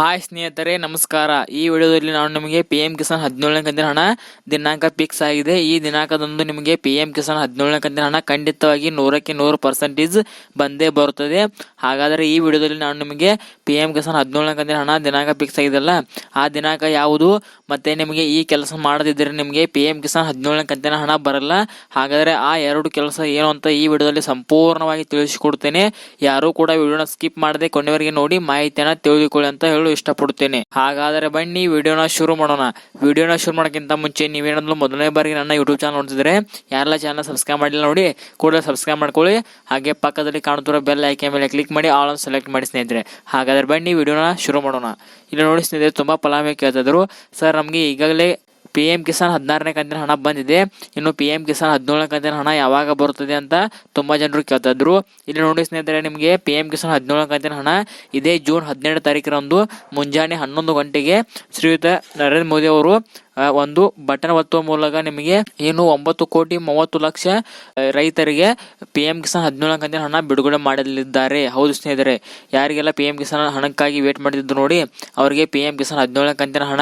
Hi ಸ್ನೇಹಿತರೆ, ನಮಸ್ಕಾರ. ಈ ವಿಡಿಯೋದಲ್ಲಿ ನಾನು ನಿಮಗೆ ಪಿ ಎಂ ಕಿಸಾನ್ ಹದಿನೇಳನೇ ಕಂತಿನ ಹಣ ದಿನಾಂಕ ಫಿಕ್ಸ್ ಆಗಿದೆ. ಈ ದಿನಾಂಕದಂದು ನಿಮಗೆ ಪಿ ಎಂ ಕಿಸಾನ್ ಹದಿನೇಳನೇ ಕಂತಿನ ಹಣ ಖಂಡಿತವಾಗಿ ನೂರಕ್ಕೆ ನೂರು ಪರ್ಸೆಂಟೇಜ್ ಬಂದೇ ಬರುತ್ತದೆ. ಹಾಗಾದರೆ ಈ ವಿಡಿಯೋದಲ್ಲಿ ನಾನು ನಿಮಗೆ ಪಿ ಎಂ ಕಿಸಾನ್ ಹದಿನೇಳನೇ ಕಂತಿನ ಹಣ ದಿನಾಂಕ ಫಿಕ್ಸ್ ಆಗಿದೆಲ್ಲ ಆ ದಿನಾಂಕ ಯಾವುದು? ಮತ್ತು ನಿಮಗೆ ಈ ಕೆಲಸ ಮಾಡದಿದ್ದರೆ ನಿಮಗೆ ಪಿ ಎಂ ಕಿಸಾನ್ ಹದಿನೇಳನೇ ಕಂತಿನ ಹಣ ಬರಲ್ಲ. ಹಾಗಾದರೆ ಆ ಎರಡು ಕೆಲಸ ಏನು ಅಂತ ಈ ವಿಡಿಯೋದಲ್ಲಿ ಸಂಪೂರ್ಣವಾಗಿ ತಿಳಿಸಿಕೊಡ್ತೇನೆ. ಯಾರೂ ಕೂಡ ವಿಡಿಯೋನ ಸ್ಕಿಪ್ ಮಾಡದೆ ಕೊನೆಯವರಿಗೆ ನೋಡಿ ಮಾಹಿತಿಯನ್ನ ತಿಳಿದುಕೊಳ್ಳಿ ಅಂತ ಇಷ್ಟಪಡುತ್ತೇನೆ. ಹಾಗಾದರೆ ಬನ್ನಿ, ವಿಡಿಯೋನ ಶುರು ಮಾಡೋಣ. ವಿಡಿಯೋನ ಶುರು ಮಾಡೋಕ್ಕಿಂತ ಮುಂಚೆ ನೀವೇನಾದ್ರು ಮೊದಲನೇ ಬಾರಿಗೆ ನನ್ನ ಯೂಟ್ಯೂಬ್ ಚಾನಲ್ ನೋಡ್ತಿದ್ರೆ, ಯಾರೆಲ್ಲ ಚಾನಲ್ ಸಬ್ಸ್ಕ್ರೈಬ್ ಮಾಡಿಲ್ಲ ನೋಡಿ, ಕೂಡಲೇ ಸಬ್ಸ್ಕ್ರೈಬ್ ಮಾಡ್ಕೊಳ್ಳಿ. ಹಾಗೆ ಪಕ್ಕದಲ್ಲಿ ಕಾಣುತ್ತಿರೋ ಬೆಲ್ ಐಕೆ ಮೇಲೆ ಕ್ಲಿಕ್ ಮಾಡಿ ಆಲ್ ಅನ್ನು ಸೆಲೆಕ್ಟ್ ಮಾಡಿ ಸ್ನೇಹಿತರೆ. ಹಾಗಾದರೆ ಬನ್ನಿ, ವಿಡಿಯೋನ ಶುರು ಮಾಡೋಣ. ಇಲ್ಲಿ ನೋಡಿ ಸ್ನೇಹಿತರೆ, ತುಂಬ ಫಲಾಮೆ ಕೇಳ್ತಿದ್ರು ಸರ್, ನಮಗೆ ಈಗಾಗಲೇ ಪಿ ಎಂ ಕಿಸಾನ್ ಹದಿನಾರನೇ ಕಂತಿನ ಹಣ ಬಂದಿದೆ. ಇನ್ನು ಪಿ ಎಂ ಕಿಸಾನ್ ಹದಿನೇಳನೇ ಕಂತಿನ ಹಣ ಯಾವಾಗ ಬರುತ್ತದೆ ಅಂತ ತುಂಬ ಜನರು ಕೇಳ್ತಿದ್ರು ಇಲ್ಲಿ ನೋಡಿ ಸ್ನೇಹಿತರೆ, ನಿಮಗೆ ಪಿ ಎಂ ಕಿಸಾನ್ ಹದಿನೇಳನೇ ಕಂತಿನ ಹಣ ಇದೇ ಜೂನ್ ಹದಿನೆಂಟು ತಾರೀಕಿನಂದು ಮುಂಜಾನೆ ಹನ್ನೊಂದು ಗಂಟೆಗೆ ಶ್ರೀಯುತ ನರೇಂದ್ರ ಮೋದಿ ಅವರು ಒಂದು ಬಟನ್ ಒತ್ತುವ ಮೂಲಕ ನಿಮಗೆ ಏನು ಒಂಬತ್ತು ಕೋಟಿ ಮೂವತ್ತು ಲಕ್ಷ ರೈತರಿಗೆ ಪಿ ಎಂ ಕಿಸಾನ್ ಹದಿನೇಳನೇ ಕಂತಿನ ಹಣ ಬಿಡುಗಡೆ ಮಾಡಲಿದ್ದಾರೆ. ಹೌದು ಸ್ನೇಹಿತರೆ, ಯಾರಿಗೆಲ್ಲ ಪಿ ಎಂ ಕಿಸಾನ್ ಹಣಕ್ಕಾಗಿ ವೇಟ್ ಮಾಡಿದ್ದು ನೋಡಿ, ಅವರಿಗೆ ಪಿ ಎಂ ಕಿಸಾನ್ ಹದಿನೇಳನೇ ಕಂತಿನ ಹಣ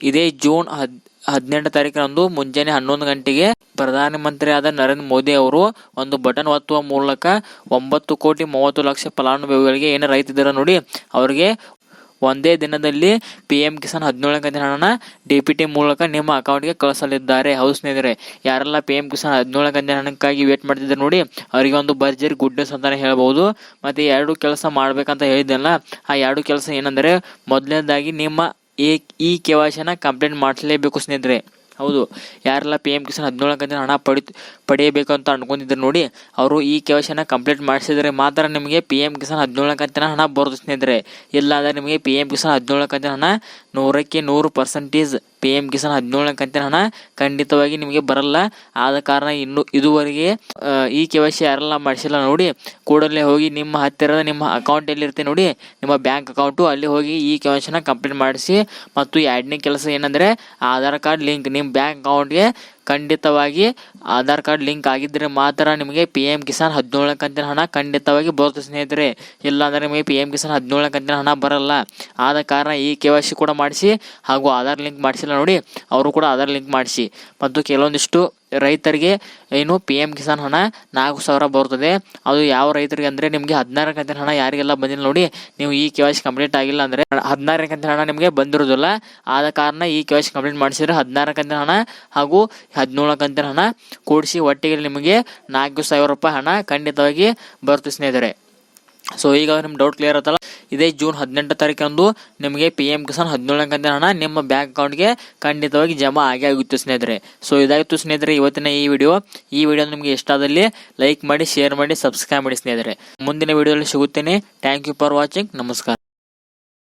ಇದೇ ಜೂನ್ ಹದ್, ಹದಿನೆಂಟು ತಾರೀಕಿನಂದು ಮುಂಜಾನೆ ಹನ್ನೊಂದು ಗಂಟೆಗೆ ಪ್ರಧಾನಮಂತ್ರಿಯಾದ ನರೇಂದ್ರ ಮೋದಿ ಅವರು ಒಂದು ಬಟನ್ ಒತ್ತುವ ಮೂಲಕ ಒಂಬತ್ತು ಕೋಟಿ ಮೂವತ್ತು ಲಕ್ಷ ಫಲಾನುಭವಿಗಳಿಗೆ ಏನು ರೈತಿದ್ದೀರ ನೋಡಿ, ಅವರಿಗೆ ಒಂದೇ ದಿನದಲ್ಲಿ ಪಿ ಎಂ ಕಿಸಾನ್ ಹದಿನೇಳನೇ ಕಂತಿನ ಹಣನ ಡಿ ಪಿ ಟಿ ಮೂಲಕ ನಿಮ್ಮ ಅಕೌಂಟ್ಗೆ ಕಳಿಸಲಿದ್ದಾರೆ. ಹೌಸ್ ಸ್ನೇಹಿತರೆ, ಯಾರೆಲ್ಲ ಪಿ ಎಂ ಕಿಸಾನ್ ಹದಿನೇಳನೇ ಕಂತಿನ ಹಣಕ್ಕಾಗಿ ವೇಟ್ ಮಾಡ್ತಿದ್ರು ನೋಡಿ, ಅವರಿಗೆ ಒಂದು ಭರ್ಜರಿ ಗುಡ್ ನ್ಯೂಸ್ ಅಂತಲೇ ಹೇಳ್ಬೋದು. ಮತ್ತು ಎರಡು ಕೆಲಸ ಮಾಡಬೇಕಂತ ಹೇಳಿದ್ದೆಲ್ಲ ಆ ಎರಡು ಕೆಲಸ ಏನಂದರೆ, ಮೊದಲನೇದಾಗಿ ನಿಮ್ಮ ಈ ಈ ಕೆ ವೈ ಸಿನ ಕಂಪ್ಲೇಂಟ್ ಮಾಡಿಸಲೇಬೇಕು ಸ್ನೇಹಿತರೆ. ಹೌದು, ಯಾರೆಲ್ಲ ಪಿ ಎಂ ಕಿಸಾನ್ ಹದಿನೇಳು ಕಂತಿನ ಹಣ ಪಡಿ ಪಡೆಯಬೇಕು ಅಂತ ಅಂದ್ಕೊಂಡಿದ್ರು ನೋಡಿ, ಅವರು ಈ ಕೆ ವೈ ಸಿನ ಕಂಪ್ಲೀಟ್ ಮಾಡಿಸಿದರೆ ಮಾತ್ರ ನಿಮಗೆ ಪಿ ಎಂ ಕಿಸಾನ್ ಹದಿನೇಳು ಕಂತಿನ ಹಣ ಬರುತ್ತೆ ಸ್ನೇಹಿತರೆ. ಇಲ್ಲ ಅಂದರೆ ನಿಮಗೆ ಪಿ ಎಂ ಕಿಸಾನ್ ಹದಿನೇಳು ಕಂತಿನ ಹಣ ನೂರಕ್ಕೆ ನೂರು ಪರ್ಸೆಂಟೇಜ್ ಪಿ ಎಂ ಕಿಸಾನ್ ಹದಿನೇಳನೇ ಕಂತಿನ ಹಣ ಖಂಡಿತವಾಗಿ ನಿಮಗೆ ಬರಲ್ಲ. ಆದ ಕಾರಣ ಇನ್ನು ಇದುವರೆಗೆ ಈ ಕೆ ವೈ ಸಿ ಯಾರೆಲ್ಲ ಮಾಡಿಸಿಲ್ಲ ನೋಡಿ, ಕೂಡಲೇ ಹೋಗಿ ನಿಮ್ಮ ಹತ್ತಿರದ ನಿಮ್ಮ ಅಕೌಂಟ್ ಎಲ್ಲಿರುತ್ತೆ ನೋಡಿ, ನಿಮ್ಮ ಬ್ಯಾಂಕ್ ಅಕೌಂಟು ಅಲ್ಲಿ ಹೋಗಿ ಈ ಕೆ ವೈ ಸಿನ ಕಂಪ್ಲೀಟ್ ಮಾಡಿಸಿ, ಮತ್ತು ಎರಡನೇ ಕೆಲಸ ಏನಂದರೆ, ಆಧಾರ್ ಕಾರ್ಡ್ ಲಿಂಕ್ ನಿಮ್ಮ ಬ್ಯಾಂಕ್ ಅಕೌಂಟ್ಗೆ ಖಂಡಿತವಾಗಿ ಆಧಾರ್ ಕಾರ್ಡ್ ಲಿಂಕ್ ಆಗಿದ್ದರೆ ಮಾತ್ರ ನಿಮಗೆ ಪಿ ಎಂ ಕಿಸಾನ್ ಹದಿನೇಳನೇ ಕಂತಿನ ಹಣ ಖಂಡಿತವಾಗಿ ಬರುತ್ತೆ ಸ್ನೇಹಿತರೆ. ಇಲ್ಲಾಂದರೆ ನಿಮಗೆ ಪಿ ಎಂ ಕಿಸಾನ್ ಹದಿನೇಳನೇ ಕಂತಿನ ಹಣ ಬರಲ್ಲ. ಆದ ಕಾರಣ ಈ ಕೆ ವೈ ಸಿ ಕೂಡ ಮಾಡಿಸಿ ಹಾಗೂ ಆಧಾರ್ ಲಿಂಕ್ ಮಾಡಿಸಿಲ್ಲ ನೋಡಿ, ಅವರು ಕೂಡ ಆಧಾರ್ ಲಿಂಕ್ ಮಾಡಿಸಿ. ಮತ್ತು ಕೆಲವೊಂದಿಷ್ಟು ರೈತರಿಗೆ ಏನು ಪಿ ಎಂ ಕಿಸಾನ್ ಹಣ ನಾಲ್ಕು ಸಾವಿರ ಬರ್ತದೆ. ಅದು ಯಾವ ರೈತರಿಗೆ ಅಂದರೆ ನಿಮಗೆ ಹದಿನಾರು ಕಂತಿನ ಹಣ ಯಾರಿಗೆಲ್ಲ ಬಂದಿಲ್ಲ ನೋಡಿ, ನೀವು ಈ ಕೆ ವೈ ಕಂಪ್ಲೀಟ್ ಆಗಿಲ್ಲ ಅಂದರೆ ಹದಿನಾರನೇ ಕಂತಿನ ಹಣ ನಿಮಗೆ ಬಂದಿರೋದಿಲ್ಲ. ಆದ ಕಾರಣ ಈ ಕೆ ವೈ ಸಿ ಕಂಪ್ಲೀಟ್ ಮಾಡಿಸಿದ್ರೆ ಹದಿನಾರು ಕಂತಿನ ಹಣ ಹಾಗೂ ಹದಿನೇಳು ಕಂತಿನ ಹಣ ಕೂಡಿಸಿ ಒಟ್ಟಿಗೆ ನಿಮಗೆ ನಾಲ್ಕು ಸಾವಿರ ರೂಪಾಯಿ ಹಣ ಖಂಡಿತವಾಗಿ ಬರುತ್ತೆ ಸ್ನೇಹಿತರೆ. ಸೊ ಈಗ ನಿಮ್ಮ ಡೌಟ್ ಕ್ಲಿಯರ್ ಆಯ್ತಲ್ಲ? ಇದೇ ಜೂನ್ ಹದಿನೆಂಟು ತಾರೀಕಂದು ನಿಮಗೆ ಪಿ ಎಂ ಕಿಸಾನ್ ಹದಿನೇಳನೇ ಕಂತಿನ ಹಣ ನಿಮ್ಮ ಬ್ಯಾಂಕ್ ಅಕೌಂಟ್ಗೆ ಖಂಡಿತವಾಗಿ ಜಮಾ ಆಗೇ ಆಗುತ್ತೆ ಸ್ನೇಹಿತರೆ. ಸೊ ಇದಾಗಿತ್ತು ಸ್ನೇಹಿತರೆ ಇವತ್ತಿನ ಈ ವಿಡಿಯೋ ಈ ವಿಡಿಯೋ ನಿಮಗೆ ಇಷ್ಟ ಆದಲ್ಲಿ ಲೈಕ್ ಮಾಡಿ ಶೇರ್ ಮಾಡಿ ಸಬ್ಸ್ಕ್ರೈಬ್ ಮಾಡಿ ಸ್ನೇಹಿತರೆ. ಮುಂದಿನ ವಿಡಿಯೋದಲ್ಲಿ ಸಿಗುತ್ತೇನೆ. ಥ್ಯಾಂಕ್ ಯು ಫಾರ್ ವಾಚಿಂಗ್ ನಮಸ್ಕಾರ.